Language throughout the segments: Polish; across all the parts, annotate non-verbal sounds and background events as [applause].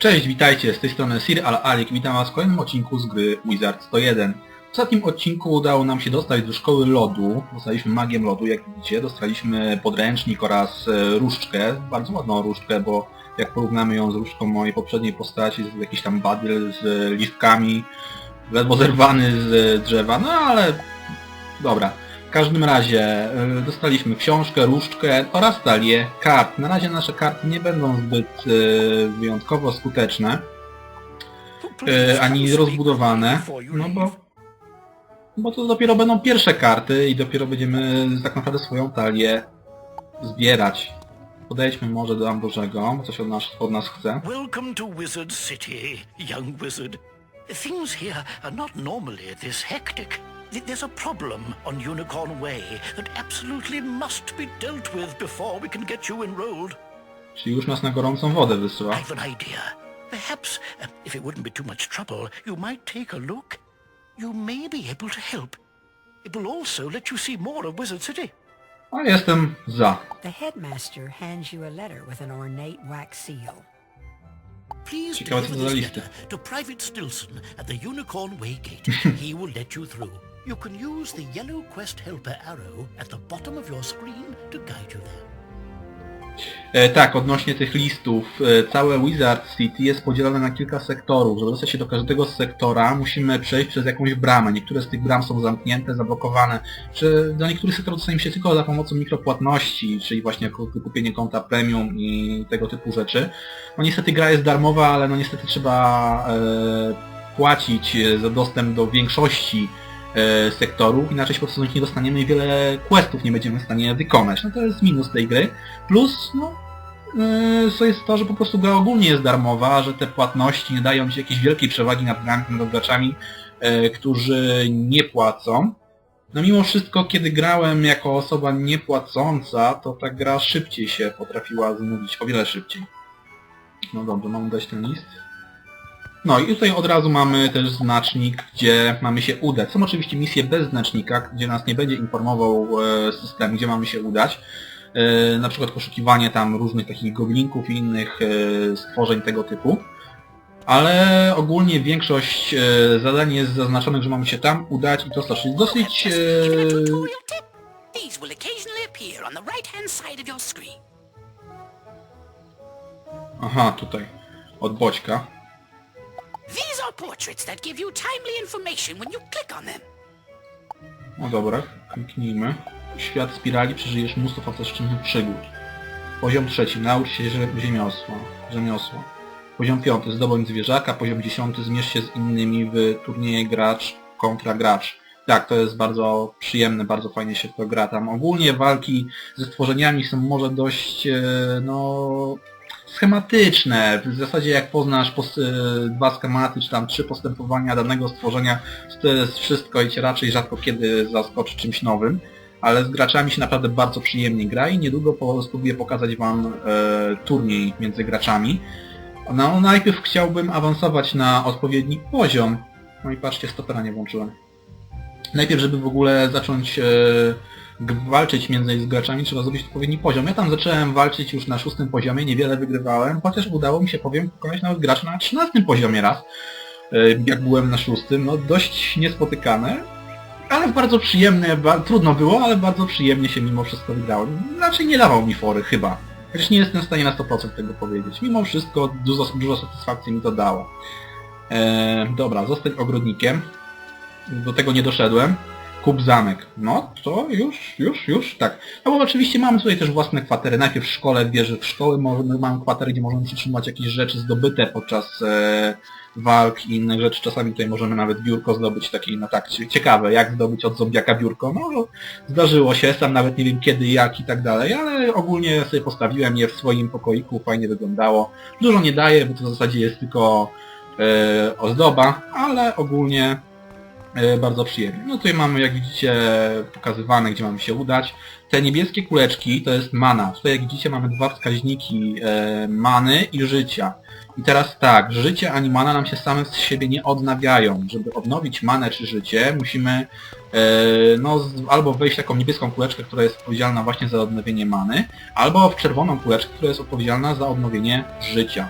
Cześć, witajcie, z tej strony Sir Al-Alik, witam was w kolejnym odcinku z gry Wizard 101. W ostatnim odcinku udało nam się dostać do szkoły lodu, dostaliśmy magię lodu, jak widzicie, dostaliśmy podręcznik oraz e, różdżkę, bardzo ładną różdżkę, bo jak porównamy ją z różdżką mojej poprzedniej postaci, jest jakiś tam badyl z listkami, ledwo zerwany z drzewa, no ale dobra. W każdym razie y, dostaliśmy książkę, różdżkę oraz talię kart. Na razie nasze karty nie będą zbyt y, wyjątkowo skuteczne, y, ani rozbudowane, no bo, bo to dopiero będą pierwsze karty i dopiero będziemy tak naprawdę swoją talię zbierać. Podejdźmy może do Amborzego, bo coś od nas, od nas chce. Welcome to Wizard City, young wizard. Things here are not normally this hectic. Th- There's a problem on Unicorn Way that absolutely must be dealt with before we can get you enrolled. Czyli już nas na gorącą wodę wysyła. I've an idea. Perhaps, uh, if it wouldn't be too much trouble, you might take a look. You may be able to help. It will also let you see more of Wizard City. A jestem za. The headmaster hands you a letter with an ornate wax seal. Please Ciekawe, co deliver to za this listy. letter to Private Stilson at the Unicorn Way Gate. [laughs] he will let you through. You can use the yellow quest helper arrow at the bottom of your screen to guide you there. E, tak, odnośnie tych listów, e, całe Wizard City jest podzielone na kilka sektorów. Żeby dostać się do każdego sektora, musimy przejść przez jakąś bramę. Niektóre z tych bram są zamknięte, zablokowane. Czy do niektórych sektorów dostaniemy się tylko za pomocą mikropłatności, czyli właśnie ku- kupienie konta premium i tego typu rzeczy. No niestety gra jest darmowa, ale no niestety trzeba e, płacić za dostęp do większości sektorów, inaczej się po prostu nie dostaniemy i wiele questów nie będziemy w stanie wykonać. No to jest minus tej gry. Plus, no, yy, to jest to, że po prostu gra ogólnie jest darmowa, że te płatności nie dają ci jakiejś wielkiej przewagi nad, nad graczami, yy, którzy nie płacą. No mimo wszystko, kiedy grałem jako osoba niepłacąca, to ta gra szybciej się potrafiła znudzić, o wiele szybciej. No dobrze, mam dać ten list. No i tutaj od razu mamy też znacznik, gdzie mamy się udać. Są oczywiście misje bez znacznika, gdzie nas nie będzie informował e, system, gdzie mamy się udać. E, na przykład poszukiwanie tam różnych takich goblinków i innych e, stworzeń tego typu. Ale ogólnie większość zadań jest zaznaczonych, że mamy się tam udać i to dosyć, dosyć aha, tutaj, od Boćka. Are portraits that give you timely information when you click on them. No dobra, kliknijmy. Świat spirali przeżyjesz mnóstwo fantastycznych przygód. Poziom trzeci, naucz się ziemiosła, rzemiosła. Poziom piąty, zdobądź zwierzaka. Poziom dziesiąty, zmierz się z innymi w turnieje gracz kontra gracz. Tak, to jest bardzo przyjemne, bardzo fajnie się to gra. Tam ogólnie walki ze stworzeniami są może dość, e, no, schematyczne. W zasadzie jak poznasz e, dwa schematy, czy tam trzy postępowania danego stworzenia, to jest wszystko i cię raczej rzadko kiedy zaskoczy czymś nowym. Ale z graczami się naprawdę bardzo przyjemnie gra i niedługo spróbuję pokazać Wam e, turniej między graczami. No najpierw chciałbym awansować na odpowiedni poziom. No i patrzcie, stopera nie włączyłem. Najpierw, żeby w ogóle zacząć e, walczyć między graczami, trzeba zrobić odpowiedni poziom. Ja tam zacząłem walczyć już na szóstym poziomie, niewiele wygrywałem, chociaż udało mi się, powiem, pokonać nawet gracza na trzynastym poziomie raz, e, jak byłem na szóstym. No dość niespotykane, ale bardzo przyjemne, trudno było, ale bardzo przyjemnie się mimo wszystko wygrało. Raczej nie dawał mi fory, chyba. Chociaż nie jestem w stanie na 100% tego powiedzieć. Mimo wszystko dużo, dużo satysfakcji mi to dało. E, dobra, zostać ogrodnikiem. Do tego nie doszedłem. Kup zamek. No, to już, już, już, tak. No bo oczywiście mamy tutaj też własne kwatery. Najpierw w szkole, wieży w szkoły możemy, mamy kwatery, gdzie możemy przytrzymać jakieś rzeczy zdobyte podczas e, walk i innych rzeczy. Czasami tutaj możemy nawet biurko zdobyć, takie no tak, cie- ciekawe, jak zdobyć od zombiaka biurko. No, zdarzyło się, sam nawet nie wiem kiedy, jak i tak dalej, ale ogólnie sobie postawiłem je w swoim pokoiku, fajnie wyglądało. Dużo nie daje, bo to w zasadzie jest tylko e, ozdoba, ale ogólnie bardzo przyjemnie. No tutaj mamy, jak widzicie, pokazywane, gdzie mamy się udać. Te niebieskie kuleczki to jest mana. Tutaj, jak widzicie, mamy dwa wskaźniki e, many i życia. I teraz tak, życie ani mana nam się same z siebie nie odnawiają. Żeby odnowić manę czy życie, musimy e, no, z, albo wejść w taką niebieską kuleczkę, która jest odpowiedzialna właśnie za odnowienie many, albo w czerwoną kuleczkę, która jest odpowiedzialna za odnowienie życia.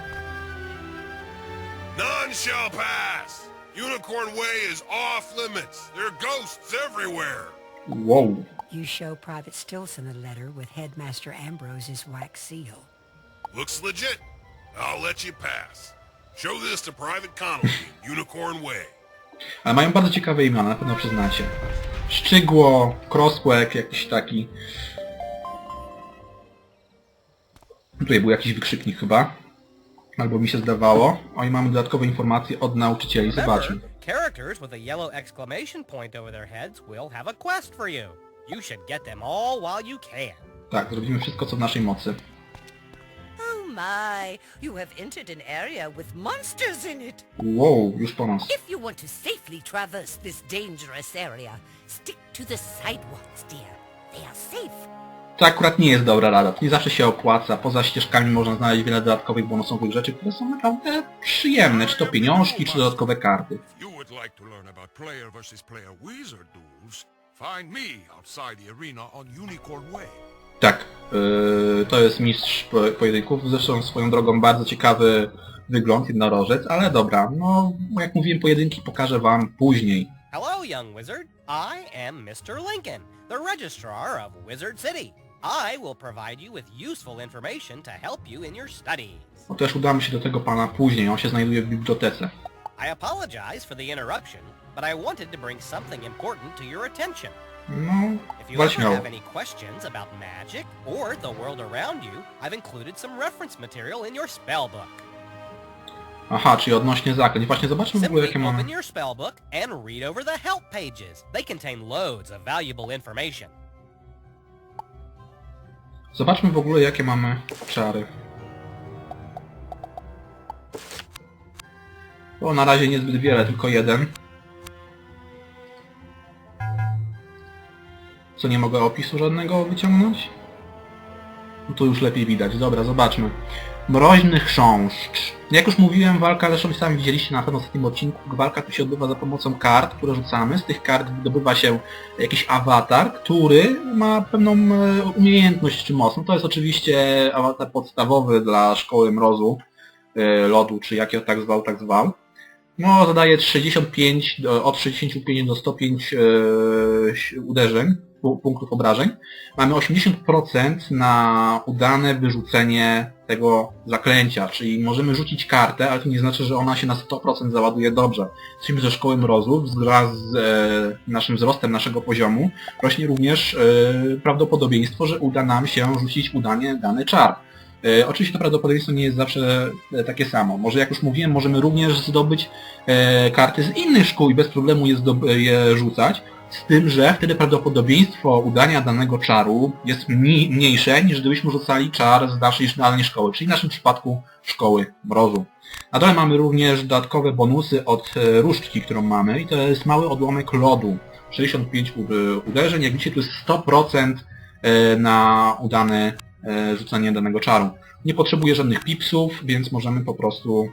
None shall pass. Unicorn Way is off limits. There are ghosts everywhere. Wow. You show Private Stilson a letter with Headmaster Ambrose's wax seal. Looks legit. I'll let you pass. Show this to Private Connolly, [laughs] Unicorn Way. Ale mają bardzo ciekawe imiona, na pewno przyznacie. Szczygło, Crossquack, jakiś taki. Tutaj był jakiś wykrzyknik chyba. Albo mi się zdawało. O i mamy dodatkowe informacje od nauczycieli. Zobaczmy. Remember, characters with a yellow exclamation point over their heads will have a quest for you. You should get them all while you can. Tak, zrobimy wszystko co w naszej mocy. Oh my, you have entered an area with monsters in it. Wow, już po nas. If you want to safely traverse this dangerous area, stick to the sidewalks, dear. They are safe. To akurat nie jest dobra rada. To nie zawsze się opłaca. Poza ścieżkami można znaleźć wiele dodatkowych bonusowych rzeczy, które są naprawdę przyjemne. Czy to pieniążki, czy dodatkowe karty. Tak, yy, to jest mistrz po- pojedynków. Zresztą swoją drogą bardzo ciekawy wygląd, jednorożec, ale dobra, no jak mówiłem, pojedynki pokażę wam później. Hello, young wizard. I am Mr. Lincoln, the registrar of Wizard City. I will provide you with useful information to help you in your studies. No też udamy się do tego pana później, on się znajduje w bibliotece. I apologize for the interruption, but I wanted to bring something important to your attention. No, If you ever have any questions about magic or the world around you, I've included some reference material in your spellbook. Aha, czyli odnośnie zaklęć. Właśnie zobaczmy w ogóle Simply jakie mamy. open your spellbook and read over the help pages. They contain loads of valuable information. Zobaczmy w ogóle jakie mamy czary. O, na razie niezbyt wiele, tylko jeden. Co, nie mogę opisu żadnego wyciągnąć? No to już lepiej widać. Dobra, zobaczmy. Mroźny chrząszcz. Jak już mówiłem, walka, zresztą sami widzieliście na w ostatnim odcinku, walka tu się odbywa za pomocą kart, które rzucamy. Z tych kart wydobywa się jakiś awatar, który ma pewną e, umiejętność czy moc. No to jest oczywiście awatar podstawowy dla Szkoły Mrozu, e, Lodu, czy jak je tak zwał, tak zwał. No, zadaje 65, do- od 65 do 105 e, uderzeń, punktów obrażeń. Mamy 80% na udane wyrzucenie tego zaklęcia, czyli możemy rzucić kartę, ale to nie znaczy, że ona się na 100% załaduje dobrze. Jesteśmy ze Szkoły Mrozu, wraz z e, naszym wzrostem naszego poziomu rośnie również e, prawdopodobieństwo, że uda nam się rzucić udanie dany czar. E, Oczywiście to prawdopodobieństwo nie jest zawsze e, takie samo. Może jak już mówiłem, możemy również zdobyć e, karty z innych szkół i bez problemu je, je rzucać, z tym, że wtedy prawdopodobieństwo udania danego czaru jest mni- mniejsze niż gdybyśmy rzucali czar z naszej danej szkoły, czyli w naszym przypadku szkoły mrozu. Na dole mamy również dodatkowe bonusy od e, różdżki, którą mamy i to jest mały odłamek lodu. 65 u- uderzeń, jak widzicie tu jest 100% e, na udane e, rzucanie danego czaru. Nie potrzebuje żadnych pipsów, więc możemy po prostu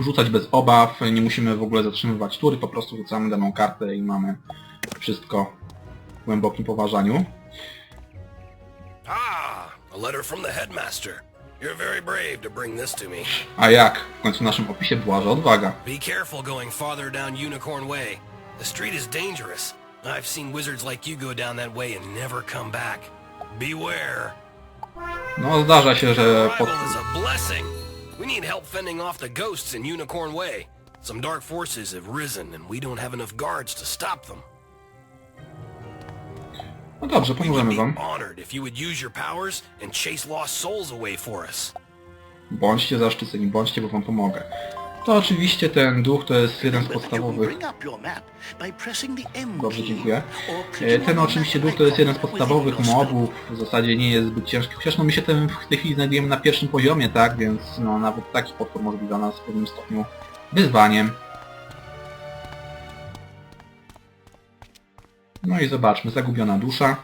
rzucać bez obaw, nie musimy w ogóle zatrzymywać tury, po prostu rzucamy daną kartę i mamy wszystko w głębokim poważaniu. Ah, a letter from the headmaster. You're very brave to bring this to me. A jak? W końcu w naszym opisie była, że odwaga. Be careful going farther down Unicorn Way. The street is dangerous. I've seen wizards like you go down that way and never come back. Beware. No zdarza się, że pod... Arrival is a blessing. We need help fending off the ghosts in Unicorn Way. Some dark forces have risen and we don't have enough guards to stop them. Souls away for us. Bądźcie zaszczyceni, bądźcie, bo wam pomogę. To oczywiście ten duch to jest jeden z podstawowych... Dobrze, dziękuję. E, Ten oczywiście duch to jest jeden z podstawowych mobów, w zasadzie nie jest zbyt ciężki, chociaż no my się tym w tej chwili znajdujemy na pierwszym poziomie, tak, więc no nawet taki potwór może być dla nas w pewnym stopniu wyzwaniem. No i zobaczmy, zagubiona dusza.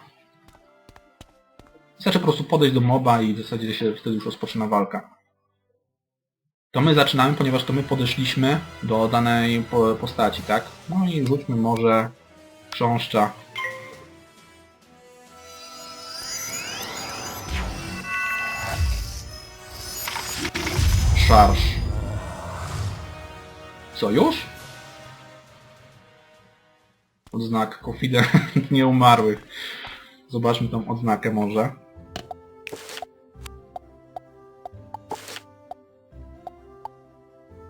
Wystarczy po prostu podejść do moba i w zasadzie się wtedy już rozpoczyna walka. To my zaczynamy, ponieważ to my podeszliśmy do danej po- postaci, tak? No i rzućmy może chrząszcza. Szarż. Co, już? Odznak confident [laughs] nieumarłych. Zobaczmy tą odznakę może.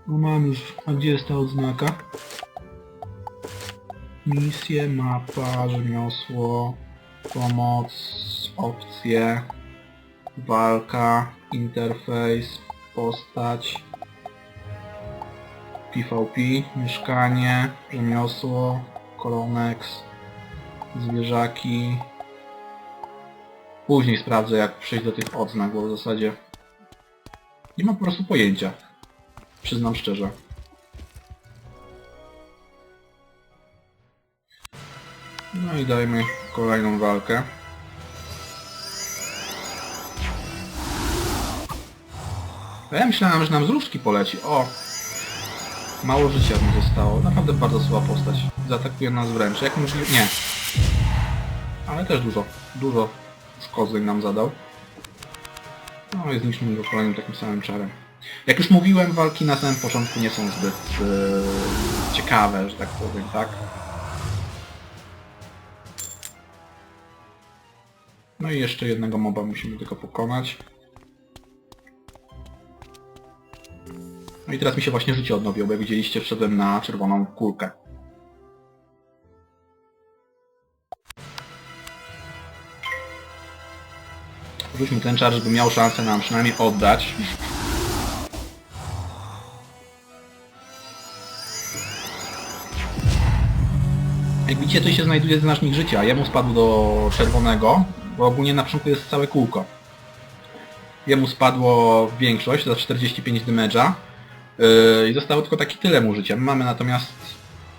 No mam już. A gdzie jest ta odznaka? Misje, mapa, rzemiosło, pomoc, opcje, walka, interfejs, postać, PvP, mieszkanie, rzemiosło, Kolonex, zwierzaki. Później sprawdzę jak przejść do tych odznak, bo w zasadzie nie mam po prostu pojęcia. Przyznam szczerze. No i dajmy kolejną walkę. A ja myślałem, że nam z poleci. O! Mało życia mu zostało. Naprawdę bardzo słaba postać. Zaatakuje nas wręcz. Jak możliwe... Nie. Ale też dużo. Dużo szkody nam zadał. No i zniszczymy go kolejnym takim samym czarem. Jak już mówiłem, walki na samym początku nie są zbyt e, ciekawe, że tak powiem, tak? No i jeszcze jednego moba musimy tylko pokonać. No i teraz mi się właśnie życie odnowiło, bo widzieliście wszedłem na czerwoną kulkę. Rzućmy ten czar, żeby miał szansę nam przynajmniej oddać. Jak widzicie, to się znajduje znacznik życia. Jemu spadł do czerwonego, bo ogólnie na początku jest całe kółko. Jemu spadło większość, za 45 damage'a. Yy, I zostało tylko taki tyle mu życia. My mamy natomiast,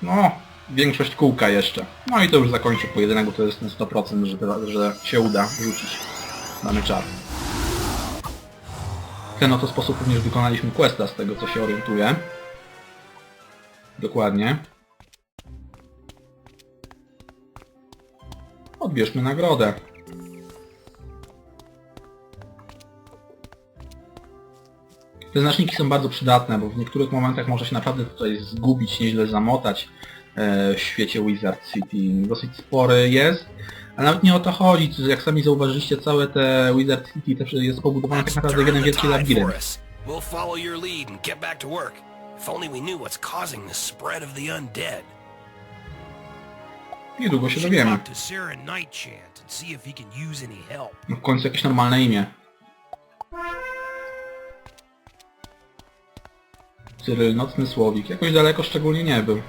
no, większość kółka jeszcze. No i to już zakończy pojedynek, bo to jest na 100%, że, że się uda rzucić dany czar. W ten oto sposób również wykonaliśmy questa, z tego co się orientuję. Dokładnie. Odbierzmy nagrodę. Te znaczniki są bardzo przydatne, bo w niektórych momentach można się naprawdę tutaj zgubić, nieźle zamotać e, w świecie Wizard City. Dosyć spory jest, a nawet nie o to chodzi. Jak sami zauważyliście, całe te Wizard City też jest pobudowane tak naprawdę jeden wielki labirynt. us. We'll follow your lead and get back to work. If only we knew what's causing the spread of the undead. Niedługo się dowiemy. No w końcu jakieś normalne imię. Cyryl, Nocny Słowik. Jakoś daleko szczególnie nie był.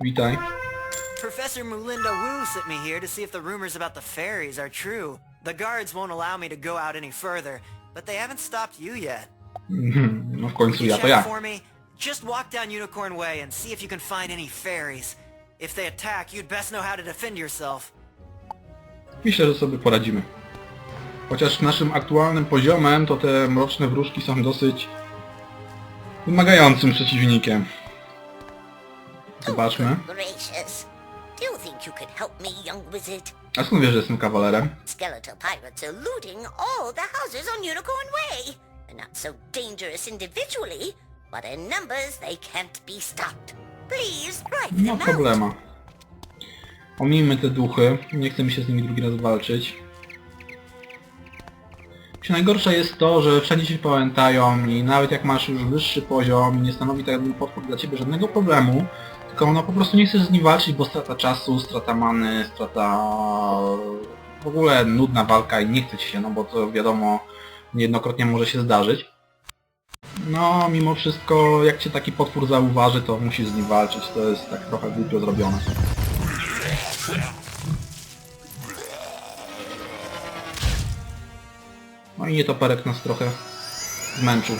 Witaj. Professor Mulinda Wu sent me here to see if the rumors about the fairies are true. The guards won't allow me to go out any further, but they haven't stopped you yet. Mhm, No w końcu ja to check ja. for me? Just walk down Unicorn Way and see if you can find any fairies. If they attack, you'd best know how to defend yourself. Myślę, że sobie poradzimy. Chociaż naszym aktualnym poziomem to te mroczne wróżki są dosyć wymagającym przeciwnikiem. Zobaczmy. Oh, gracious. Do you could help me, young wizard? A skąd wiesz, że jestem kawalerem? Skeletal pirates are looting all the houses on Unicorn Way. They're not so dangerous individually, but in numbers they can't be stopped. Please Nie them ma out. problema. Omijmy te duchy. Nie chcę mi się z nimi drugi raz walczyć. Czy najgorsze jest to, że wszędzie się pamiętają i nawet jak masz już wyższy poziom i nie stanowi ten potwór dla ciebie żadnego problemu, tylko no po prostu nie chcesz z nim walczyć, bo strata czasu, strata many, strata... w ogóle nudna walka i nie chce ci się, no bo to wiadomo niejednokrotnie może się zdarzyć. No, mimo wszystko, jak cię taki potwór zauważy, to musisz z nim walczyć. To jest tak trochę głupio zrobione. No i nietoperek nas trochę zmęczył.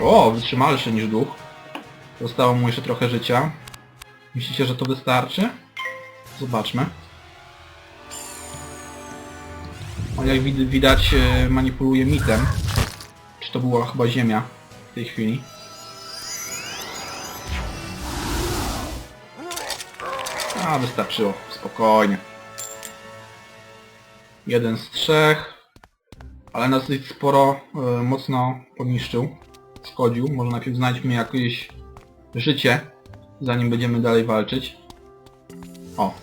O, wytrzymalszy niż duch. Zostało mu jeszcze trochę życia. Myślicie, że to wystarczy? Zobaczmy. On jak wid- widać e, manipuluje mitem. Czy to była chyba ziemia w tej chwili. A, wystarczyło. Spokojnie. Jeden z trzech. ale nas dosyć sporo e, mocno poniszczył, szkodził. Może najpierw znajdźmy jakieś życie, zanim będziemy dalej walczyć. O.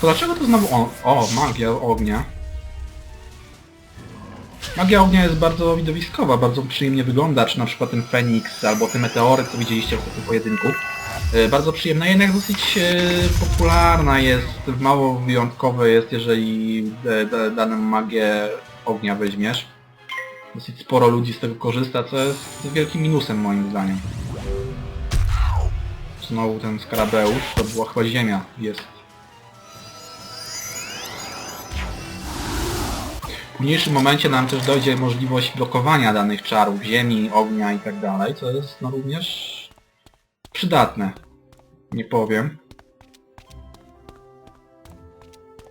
To dlaczego to znowu? O, magia ognia. Magia ognia jest bardzo widowiskowa, bardzo przyjemnie wygląda, czy na przykład ten Feniks, albo te meteory, co widzieliście w tym pojedynku. E, Bardzo przyjemna, jednak dosyć e, popularna jest, mało wyjątkowe jest, jeżeli e, da- daną magię ognia weźmiesz. Dosyć sporo ludzi z tego korzysta, co jest wielkim minusem moim zdaniem. Znowu ten skarabeusz, to była chyba ziemia, jest. W późniejszym momencie nam też dojdzie możliwość blokowania danych czarów, ziemi, ognia i tak dalej, co jest no również przydatne. Nie powiem.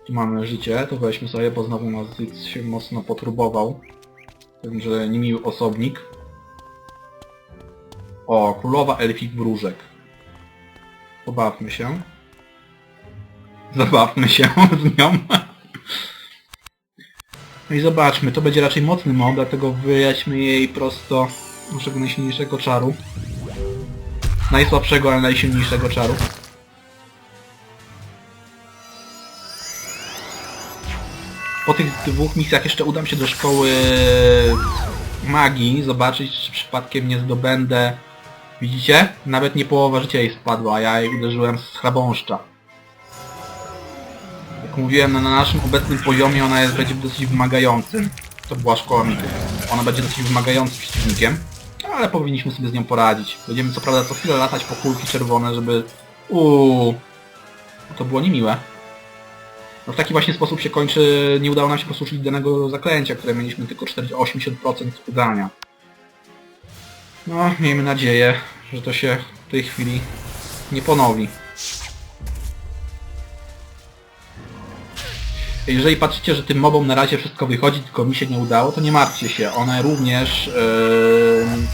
Tu mamy życie, to weźmy sobie, bo znowu nas się mocno potrubował. Wiem, że niemiły osobnik. O, królowa elfich wróżek. Pobawmy się. Zabawmy się [laughs] z nią. No i zobaczmy, to będzie raczej mocny mod, dlatego wyjaśmy jej prosto naszego najsilniejszego czaru. Najsłabszego, ale najsilniejszego czaru. Po tych dwóch misjach jeszcze udam się do szkoły magii, zobaczyć czy przypadkiem nie zdobędę... Widzicie? Nawet nie połowa życia jej spadła, ja jej uderzyłem z chrabąszcza. Jak mówiłem, na naszym obecnym poziomie ona jest, będzie dosyć wymagającym. To była szkoła mitów. Ona będzie dosyć wymagającym przeciwnikiem, ale powinniśmy sobie z nią poradzić. Będziemy co prawda co chwilę latać po kulki czerwone, żeby... Uuu, to było niemiłe. No w taki właśnie sposób się kończy, nie udało nam się posłużyć danego zaklęcia, które mieliśmy tylko 40, 80% udania. No, miejmy nadzieję, że to się w tej chwili nie ponowi. Jeżeli patrzycie, że tym mobom na razie wszystko wychodzi, tylko mi się nie udało, to nie martwcie się. One również,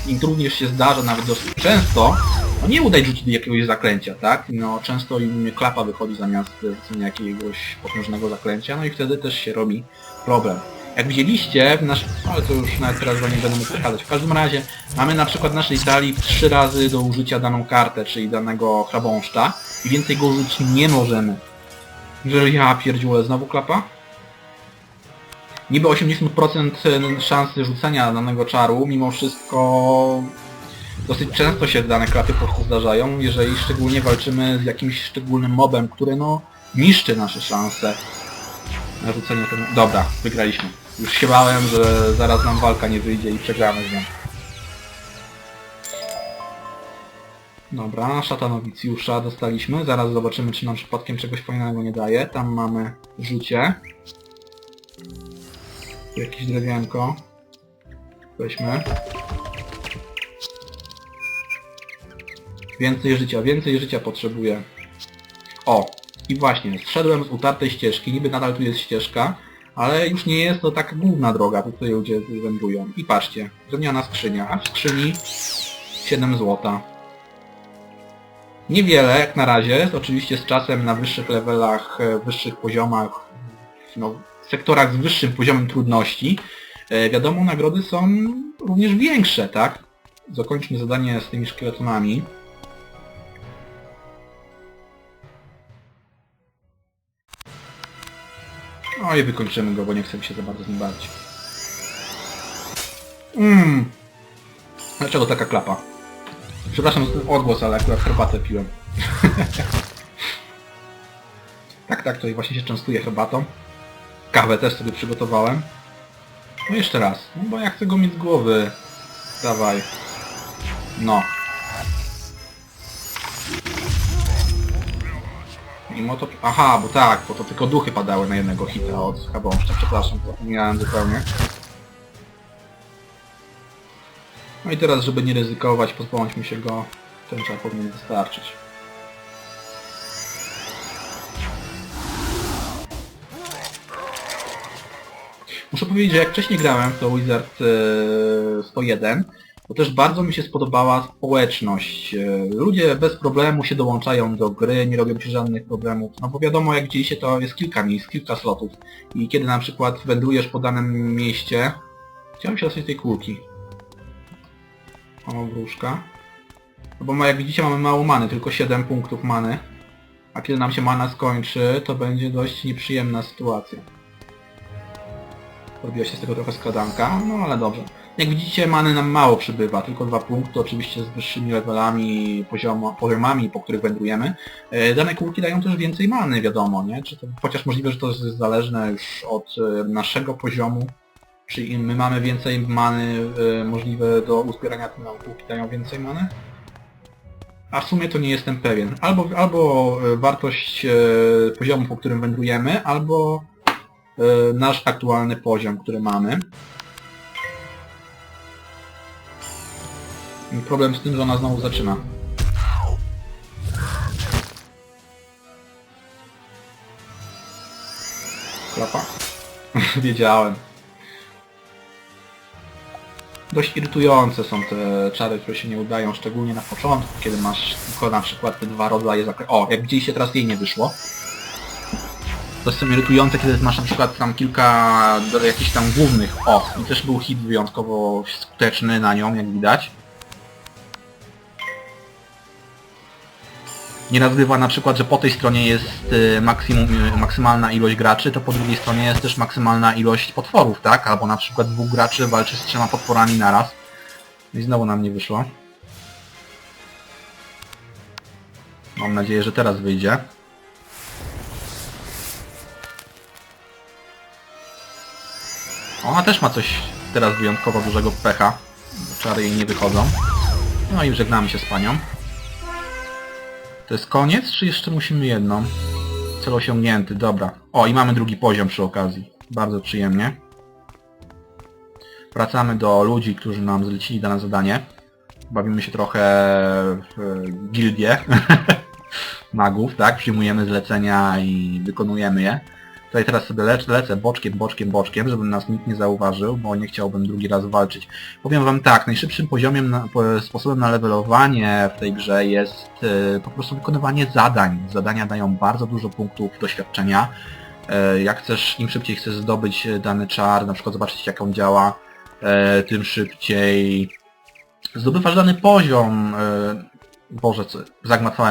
yy, im również się zdarza, nawet dosyć często, no nie udać rzucić jakiegoś zaklęcia, tak? No często im klapa wychodzi zamiast jakiegoś potężnego zaklęcia, no i wtedy też się robi problem. Jak widzieliście, w nasz... ale to już nawet teraz wam nie będę mógł pokazać. W każdym razie mamy na przykład w naszej talii trzy razy do użycia daną kartę, czyli danego chrabąszcza i więcej go użyć nie możemy. Że ja pierdziule, znowu klapa? Niby 80% szansy rzucenia danego czaru, mimo wszystko dosyć często się dane klapy po prostu zdarzają, jeżeli szczególnie walczymy z jakimś szczególnym mobem, który no niszczy nasze szanse na rzucenie tego... Dobra, wygraliśmy. Już się bałem, że zaraz nam walka nie wyjdzie i przegramy z nią. Dobra, szata nowicjusza dostaliśmy. Zaraz zobaczymy, czy nam przypadkiem czegoś fajnego nie daje. Tam mamy rzucie. Tu Jakieś drewienko. Weźmy. Więcej życia, więcej życia potrzebuję. O! I właśnie, zszedłem z utartej ścieżki. Niby nadal tu jest ścieżka, ale już nie jest to taka główna droga, po której ludzie wędrują. I patrzcie, drewniana skrzynia, a w skrzyni 7 złota. Niewiele jak na razie, oczywiście z czasem na wyższych levelach, e, wyższych poziomach, no, sektorach z wyższym poziomem trudności, e, wiadomo, nagrody są również większe, tak? Zakończmy zadanie z tymi szkieletonami. No i wykończymy go, bo nie chcę się za bardzo z nim bawić. Mmm. Dlaczego taka klapa? Przepraszam za odgłos, ale akurat herbatę piłem. tak, tak, tutaj właśnie się częstuję herbatą. Kawę też sobie przygotowałem. No jeszcze raz, no bo ja chcę go mieć z głowy. Dawaj. No. Mimo to... Aha, bo tak, bo to tylko duchy padały na jednego hita od chabąszcza, przepraszam, zapomniałem zupełnie. No i teraz, żeby nie ryzykować, pozbądźmy się go. Ten czas powinien wystarczyć. Muszę powiedzieć, że jak wcześniej grałem w to Wizard e, 101, Bo też bardzo mi się spodobała społeczność. E, Ludzie bez problemu się dołączają do gry, nie robią się żadnych problemów. No bo wiadomo, jak widzieliście, to jest kilka miejsc, kilka slotów. I kiedy na przykład wędrujesz po danym mieście... Chciałem się dostać tej kulki. O, wróżka. No bo ma- jak widzicie mamy mało many, tylko 7 punktów many. A kiedy nam się mana skończy, to będzie dość nieprzyjemna sytuacja. Robiła się z tego trochę skradanka, no ale dobrze. Jak widzicie many nam mało przybywa, tylko dwa punkty, oczywiście z wyższymi levelami, poziomo, poziomami, po których wędrujemy. E, Dane kulki dają też więcej many, wiadomo, nie? Czy to, chociaż możliwe, że to jest zależne już od e, naszego poziomu, czy im my mamy więcej many e, możliwe do uzbierania, nam kulki dają więcej many? A w sumie to nie jestem pewien. Albo, albo e, wartość e, poziomu, po którym wędrujemy, albo e, nasz aktualny poziom, który mamy. Problem z tym, że ona znowu zaczyna. Klapa. [laughs] Wiedziałem. Dość irytujące są te czary, które się nie udają, szczególnie na początku, kiedy masz tylko na przykład te dwa rodzaje zakre... O, jak widzieliście teraz jej nie wyszło. To są irytujące, kiedy masz na przykład tam kilka jakichś tam głównych. O, i też był hit wyjątkowo skuteczny na nią, jak widać. Nieraz bywa na przykład, że po tej stronie jest y, maksimum, y, maksymalna ilość graczy, to po drugiej stronie jest też maksymalna ilość potworów, tak? Albo na przykład dwóch graczy walczy z trzema potworami naraz. I znowu nam nie wyszło. Mam nadzieję, że teraz wyjdzie. Ona też ma coś teraz wyjątkowo dużego pecha. Czary jej nie wychodzą. No i żegnamy się z panią. To jest koniec, czy jeszcze musimy jedną? Cel osiągnięty, dobra. O, i mamy drugi poziom przy okazji. Bardzo przyjemnie. Wracamy do ludzi, którzy nam zlecili dane zadanie. Bawimy się trochę w e, gildię [laughs] magów, tak? Przyjmujemy zlecenia i wykonujemy je. Tutaj teraz sobie lecę, lecę boczkiem, boczkiem, boczkiem, żeby nas nikt nie zauważył, bo nie chciałbym drugi raz walczyć. Powiem wam tak, najszybszym poziomem, na, po, sposobem na levelowanie w tej grze jest e, po prostu wykonywanie zadań. Zadania dają bardzo dużo punktów doświadczenia. E, jak chcesz, im szybciej chcesz zdobyć dany czar, na przykład zobaczyć jak on działa, e, tym szybciej zdobywasz dany poziom. Boże, co,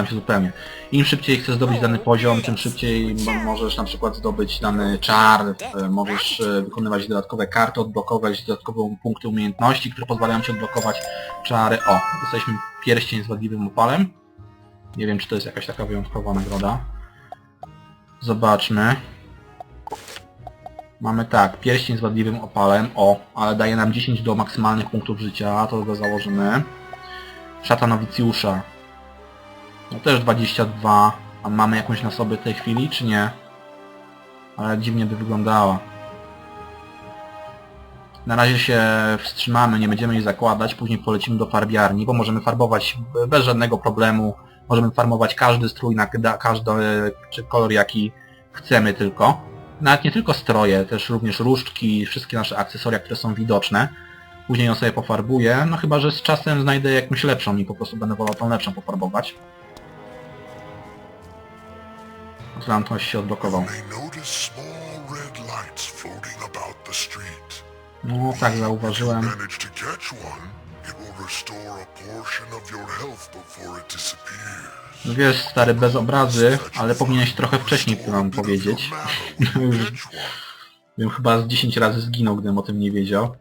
się zupełnie. Im szybciej chcesz zdobyć dany poziom, tym szybciej mo- możesz na przykład zdobyć dany czar, e, możesz e, wykonywać dodatkowe karty, odblokować dodatkowe punkty umiejętności, które pozwalają ci odblokować czary. O, dostaliśmy pierścień z wadliwym opalem. Nie wiem, czy to jest jakaś taka wyjątkowa nagroda. Zobaczmy. Mamy tak, pierścień z wadliwym opalem, o, ale daje nam 10 do maksymalnych punktów życia, to go założymy. Szata nowicjusza. No też 22. A mamy jakąś na sobie w tej chwili, czy nie? Ale dziwnie by wyglądała. Na razie się wstrzymamy, nie będziemy jej zakładać, później polecimy do farbiarni, bo możemy farbować bez żadnego problemu. Możemy farbować każdy strój na każdy czy kolor jaki chcemy tylko. Nawet nie tylko stroje, też również różdżki, wszystkie nasze akcesoria, które są widoczne. Później ją sobie pofarbuję, no chyba, że z czasem znajdę jakąś lepszą i po prostu będę wolał tą lepszą pofarbować. Atlantos się odblokował. No tak, zauważyłem. No Wiesz, stary, bez obrazy, ale powinieneś trochę wcześniej nam powiedzieć. [laughs] Bym chyba z 10 razy zginął, gdybym o tym nie wiedział.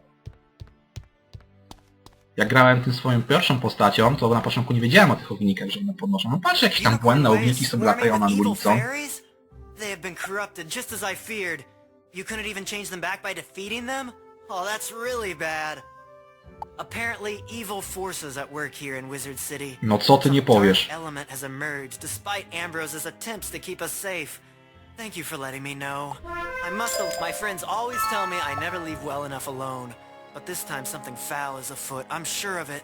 Jak grałem tym swoją pierwszą postacią, to na początku nie wiedziałem o tych ognikach, że one podnoszą. No patrz, jakieś tam błędne ogniki sobie latają nad ulicą. They have been corrupted just as I feared. You couldn't even change them back by defeating them? Oh, that's really bad. Apparently, evil forces at work here in Wizard City. No co ty nie powiesz? element has emerged despite Ambrose's attempts to keep us safe. Thank you for letting me know. I must. My friends always tell me I never leave well enough alone. But this time something foul is afoot. I'm sure of it.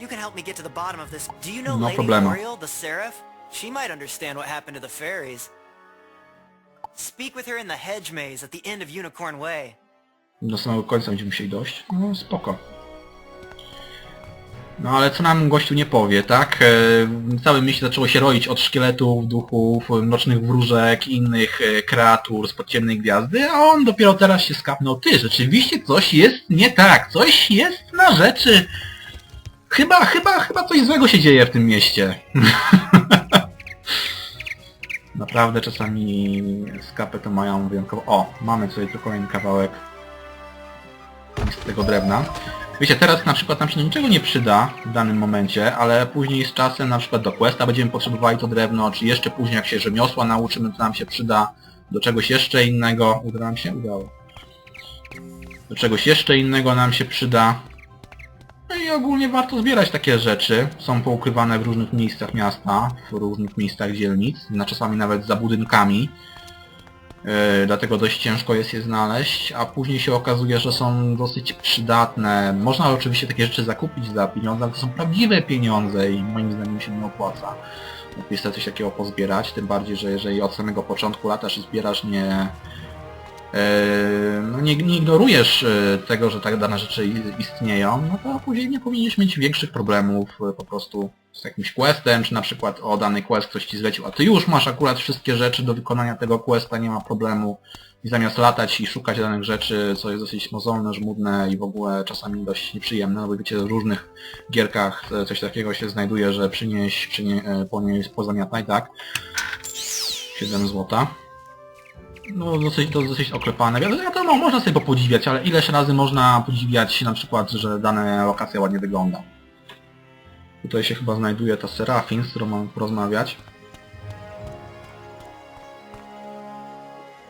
You can help me get to the bottom of this. Do you know No Lady problemo. Oriel, the Seraph? She might understand what happened to the fairies. Speak with her in the hedge maze at the end of Unicorn Way. Do samego końca będziemy musieli dojść. No spoko. No ale co nam gościu nie powie, tak? E, Całe mieście zaczęło się roić od szkieletów, duchów, mrocznych wróżek, innych e, kreatur z podciemnej gwiazdy, a on dopiero teraz się skapnął. Ty, rzeczywiście coś jest nie tak, coś jest na rzeczy. Chyba, chyba, chyba coś złego się dzieje w tym mieście. [laughs] Naprawdę czasami skapy to mają wyjątkowo... O, mamy tutaj tu kolejny kawałek z tego drewna. Wiecie, teraz na przykład nam się niczego nie przyda w danym momencie, ale później z czasem na przykład do questa będziemy potrzebowali to drewno, czy jeszcze później jak się rzemiosła nauczymy, to nam się przyda do czegoś jeszcze innego. Uda nam się? Udało. Do czegoś jeszcze innego nam się przyda. No i ogólnie warto zbierać takie rzeczy. Są poukrywane w różnych miejscach miasta, w różnych miejscach dzielnic, na czasami nawet za budynkami. Yy, dlatego dość ciężko jest je znaleźć, a później się okazuje, że są dosyć przydatne. Można oczywiście takie rzeczy zakupić za pieniądze, ale to są prawdziwe pieniądze i moim zdaniem się nie opłaca. Lepiej sobie coś takiego pozbierać, tym bardziej, że jeżeli od samego początku latasz i zbierasz nie... yy, no nie, nie ignorujesz yy, tego, że tak dane rzeczy istnieją, no to później nie powinieneś mieć większych problemów yy, po prostu z jakimś questem, czy na przykład o dany quest ktoś ci zlecił, a ty już masz akurat wszystkie rzeczy do wykonania tego questa, nie ma problemu i zamiast latać i szukać danych rzeczy, co jest dosyć mozolne, żmudne i w ogóle czasami dość nieprzyjemne, no bo wiecie, w różnych gierkach e, coś takiego się znajduje, że przynieś, przynie, e, ponieś, pozamiataj, tak? 7 złota. No dosyć, to dosyć oklepane. Wiadomo, wiadomo, można sobie popodziwiać, ale ileś razy można podziwiać na przykład, że dana lokacja ładnie wygląda. Tutaj się chyba znajduje ta Serafin, z którą mam porozmawiać.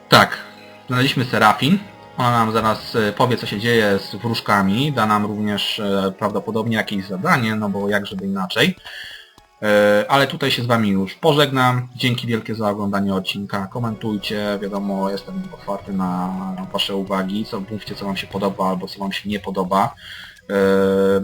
Tak, znaleźliśmy Serafin. Ona nam zaraz e, powie, co się dzieje z wróżkami. Da nam również e, prawdopodobnie jakieś zadanie, no bo jak żeby inaczej. E, Ale tutaj się z Wami już pożegnam. Dzięki wielkie za oglądanie odcinka. Komentujcie, wiadomo, jestem otwarty na Wasze uwagi. Co, mówcie, co Wam się podoba albo co Wam się nie podoba. E,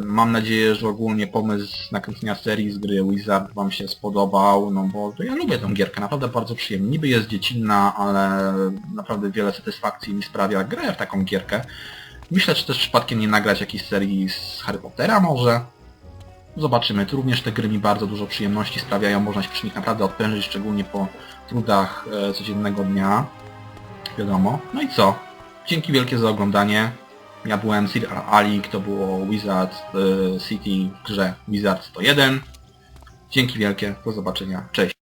Mam nadzieję, że ogólnie pomysł nakręcenia serii z gry Wizard Wam się spodobał, no bo ja lubię tę gierkę, naprawdę bardzo przyjemnie. Niby jest dziecinna, ale naprawdę wiele satysfakcji mi sprawia grę w taką gierkę. Myślę, czy też przypadkiem nie nagrać jakiejś serii z Harry Pottera może. Zobaczymy. Tu również te gry mi bardzo dużo przyjemności sprawiają, można się przy nich naprawdę odprężyć, szczególnie po trudach e, codziennego dnia. Wiadomo. No i co? Dzięki wielkie za oglądanie. Ja byłem Sir Ali, to było Wizard e, City w grze Wizard 101. Dzięki wielkie, do zobaczenia, cześć.